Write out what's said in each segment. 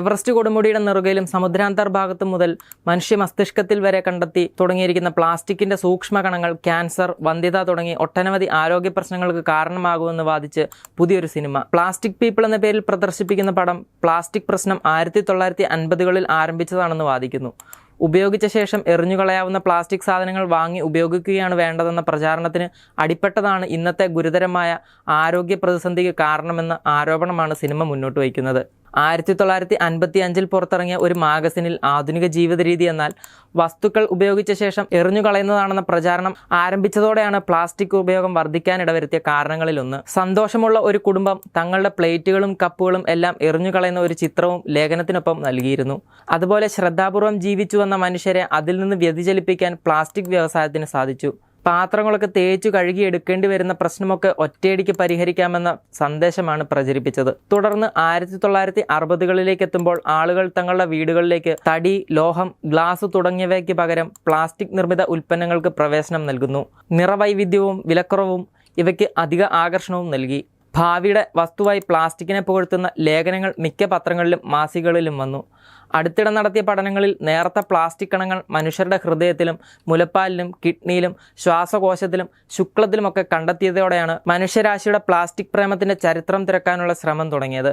Everest കൊടുമുടിയുടെ നെറുകയിലും സമുദ്രാന്തർഭാഗത്ത് മുതൽ മനുഷ്യ മസ്തിഷ്കത്തിൽ വരെ കണ്ടെത്തി തുടങ്ങിയിരിക്കുന്ന പ്ലാസ്റ്റിക്കിന്റെ സൂക്ഷ്മ കണങ്ങൾ ക്യാൻസർ വന്ധ്യത തുടങ്ങി ഒട്ടനവധി ആരോഗ്യ പ്രശ്നങ്ങൾക്ക് കാരണമാകുമെന്ന് വാദിച്ച് പുതിയൊരു സിനിമ. പ്ലാസ്റ്റിക് പീപ്പിൾ എന്ന പേരിൽ പ്രദർശിപ്പിക്കുന്ന പടം പ്ലാസ്റ്റിക് പ്രശ്നം ആയിരത്തി തൊള്ളായിരത്തി അൻപതുകളിൽ ആരംഭിച്ചതാണെന്ന് വാദിക്കുന്നു. ഉപയോഗിച്ച ശേഷം എറിഞ്ഞുകളയാവുന്ന പ്ലാസ്റ്റിക് സാധനങ്ങൾ വാങ്ങി ഉപയോഗിക്കുകയാണ് വേണ്ടതെന്ന പ്രചാരണത്തിന് അടിപ്പെട്ടതാണ് ഇന്നത്തെ ഗുരുതരമായ ആരോഗ്യ പ്രതിസന്ധിക്ക് കാരണമെന്ന ആരോപണമാണ് സിനിമ മുന്നോട്ട് വയ്ക്കുന്നത്. ആയിരത്തി തൊള്ളായിരത്തി അൻപത്തി അഞ്ചിൽ പുറത്തിറങ്ങിയ ഒരു മാഗസിനിൽ ആധുനിക ജീവിത രീതി എന്നാൽ വസ്തുക്കൾ ഉപയോഗിച്ച ശേഷം എറിഞ്ഞു കളയുന്നതാണെന്ന പ്രചാരണം ആരംഭിച്ചതോടെയാണ് പ്ലാസ്റ്റിക് ഉപയോഗം വർദ്ധിക്കാനിടവരുത്തിയ കാരണങ്ങളിലൊന്ന്. സന്തോഷമുള്ള ഒരു കുടുംബം തങ്ങളുടെ പ്ലേറ്റുകളും കപ്പുകളും എല്ലാം എറിഞ്ഞു കളയുന്ന ഒരു ചിത്രവും ലേഖനത്തിനൊപ്പം നൽകിയിരുന്നു. അതുപോലെ ശ്രദ്ധാപൂർവം ജീവിച്ചു വന്ന മനുഷ്യരെ അതിൽ നിന്ന് വ്യതിചലിപ്പിക്കാൻ പ്ലാസ്റ്റിക് വ്യവസായത്തിന് സാധിച്ചു. പാത്രങ്ങളൊക്കെ തേച്ചു കഴുകി എടുക്കേണ്ടി വരുന്ന പ്രശ്നമൊക്കെ ഒറ്റയടിക്ക് പരിഹരിക്കാമെന്ന സന്ദേശമാണ് പ്രചരിപ്പിച്ചത്. തുടർന്ന് ആയിരത്തി തൊള്ളായിരത്തി അറുപതുകളിലേക്ക് എത്തുമ്പോൾ ആളുകൾ തങ്ങളുടെ വീടുകളിലേക്ക് തടി ലോഹം ഗ്ലാസ് തുടങ്ങിയവയ്ക്ക് പകരം പ്ലാസ്റ്റിക് നിർമ്മിത ഉൽപ്പന്നങ്ങൾക്ക് പ്രവേശനം നൽകുന്നു. നിറവൈവിധ്യവും വിലക്കുറവും ഇവയ്ക്ക് അധിക ആകർഷണവും നൽകി. ഭാവിയുടെ വസ്തുവായി പ്ലാസ്റ്റിക്കിനെ പുകഴ്ത്തുന്ന ലേഖനങ്ങൾ മിക്ക പത്രങ്ങളിലും മാസികകളിലും വന്നു. അടുത്തിടെ നടത്തിയ പഠനങ്ങളിൽ നേർത്ത പ്ലാസ്റ്റിക് കണങ്ങൾ മനുഷ്യരുടെ ഹൃദയത്തിലും മുലപ്പാലിലും കിഡ്നിയിലും ശ്വാസകോശത്തിലും ശുക്ലത്തിലുമൊക്കെ കണ്ടെത്തിയതോടെയാണ് മനുഷ്യരാശിയുടെ പ്ലാസ്റ്റിക് പ്രേമത്തിന്റെ ചരിത്രം തിരക്കാനുള്ള ശ്രമം തുടങ്ങിയത്.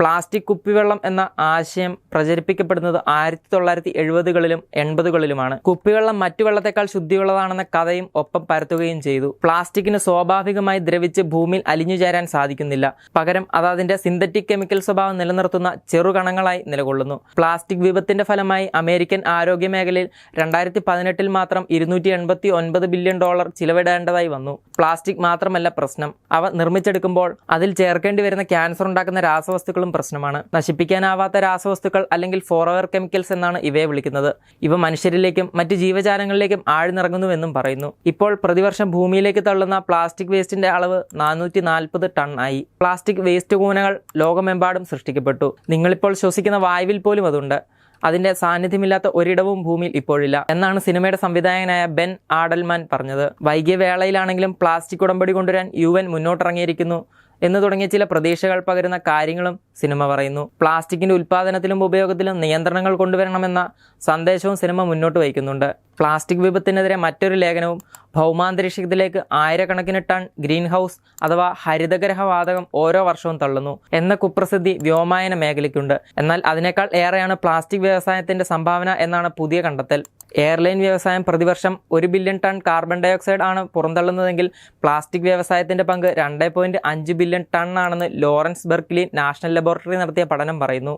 പ്ലാസ്റ്റിക് കുപ്പിവെള്ളം എന്ന ആശയം പ്രചരിപ്പിക്കപ്പെടുന്നത് ആയിരത്തി തൊള്ളായിരത്തി എഴുപതുകളിലും എൺപതുകളിലുമാണ്. കുപ്പിവെള്ളം മറ്റു വെള്ളത്തെക്കാൾ ശുദ്ധിയുള്ളതാണെന്ന കഥയും ഒപ്പം പരത്തുകയും ചെയ്തു. പ്ലാസ്റ്റിക്കിന് സ്വാഭാവികമായി ദ്രവിച്ച് ഭൂമിയിൽ അലിഞ്ഞു ചേരാൻ സാധിക്കുന്നില്ല. പകരം അത് അതിന്റെ സിന്തറ്റിക് കെമിക്കൽ സ്വഭാവം നിലനിർത്തുന്ന ചെറുകണങ്ങളായി നിലകൊള്ളുന്നു. പ്ലാസ്റ്റിക് വിപത്തിന്റെ ഫലമായി അമേരിക്കൻ ആരോഗ്യ മേഖലയിൽ രണ്ടായിരത്തി പതിനെട്ടിൽ മാത്രം ഇരുന്നൂറ്റി എൺപത്തി ഒൻപത് ബില്യൺ ഡോളർ ചിലവിടേണ്ടതായി വന്നു. പ്ലാസ്റ്റിക് മാത്രമല്ല പ്രശ്നം. അവ നിർമ്മിച്ചെടുക്കുമ്പോൾ അതിൽ ചേർക്കേണ്ടി വരുന്ന ക്യാൻസർ ഉണ്ടാക്കുന്ന രാസവസ്തുക്കളും പ്രശ്നമാണ്. നശിപ്പിക്കാനാവാത്ത രാസവസ്തുക്കൾ അല്ലെങ്കിൽ ഫോറവർ കെമിക്കൽസ് എന്നാണ് ഇവയെ വിളിക്കുന്നത്. ഇവ മനുഷ്യരിലേക്കും മറ്റ് ജീവജാലങ്ങളിലേക്കും ആഴ്ന്നിറങ്ങുന്നുവെന്നും പറയുന്നു. ഇപ്പോൾ പ്രതിവർഷം ഭൂമിയിലേക്ക് തള്ളുന്ന പ്ലാസ്റ്റിക് വേസ്റ്റിന്റെ അളവ് നാനൂറ്റി നാൽപ്പത് ടൺ ആയി പ്ലാസ്റ്റിക് വേസ്റ്റ് കൂനകൾ ലോകമെമ്പാടും സൃഷ്ടിക്കപ്പെട്ടു. നിങ്ങളിപ്പോൾ ശ്വസിക്കുന്ന വായുവിൽ പോലും അതുണ്ട്. അതിന്റെ സാന്നിധ്യമില്ലാത്ത ഒരിടവും ഭൂമിയിൽ ഇപ്പോഴില്ല. എന്നാണ് സിനിമയുടെ സംവിധായകനായ ബെൻ ആഡൽമാൻ പറഞ്ഞത്. വൈകിയ വേളയിലാണെങ്കിലും പ്ലാസ്റ്റിക് ഉടമ്പടി കൊണ്ടുവരാൻ യു എൻ മുന്നോട്ടിറങ്ങിയിരിക്കുന്നു. എന്ന് തുടങ്ങിയ ചില പ്രതീക്ഷകൾ പകരുന്ന കാര്യങ്ങളും സിനിമ പറയുന്നു. പ്ലാസ്റ്റിക്കിന്റെ ഉൽപ്പാദനത്തിലും ഉപയോഗത്തിലും നിയന്ത്രണങ്ങൾ കൊണ്ടുവരണമെന്ന സന്ദേശവും സിനിമ മുന്നോട്ട് വയ്ക്കുന്നുണ്ട്. പ്ലാസ്റ്റിക് വിപത്തിനെതിരെ മറ്റൊരു ലേഖനവും ഭൗമാന്തരീക്ഷത്തിലേക്ക് ആയിരക്കണക്കിന് ടൺ ഗ്രീൻ ഹൗസ് അഥവാ ഹരിതഗ്രഹ വാതകം ഓരോ വർഷവും തള്ളുന്നു എന്ന കുപ്രസിദ്ധി വ്യോമായന മേഖലയ്ക്കുണ്ട്. എന്നാൽ അതിനേക്കാൾ ഏറെയാണ് പ്ലാസ്റ്റിക് വ്യവസായത്തിന്റെ സംഭാവന എന്നാണ് പുതിയ കണ്ടെത്തൽ. എയർലൈൻ വ്യവസായം പ്രതിവർഷം ഒരു ബില്യൺ ടൺ കാർബൺ ഡയോക്സൈഡ് ആണ് പുറന്തള്ളുന്നതെങ്കിൽ പ്ലാസ്റ്റിക് വ്യവസായത്തിന്റെ പങ്ക് രണ്ട് പോയിന്റ് അഞ്ച് ബില്യൺ ടൺ ആണെന്ന് ലോറൻസ് ബെർക്ക്ലി നാഷണൽ ലബോറട്ടറി നടത്തിയ പഠനം പറയുന്നു.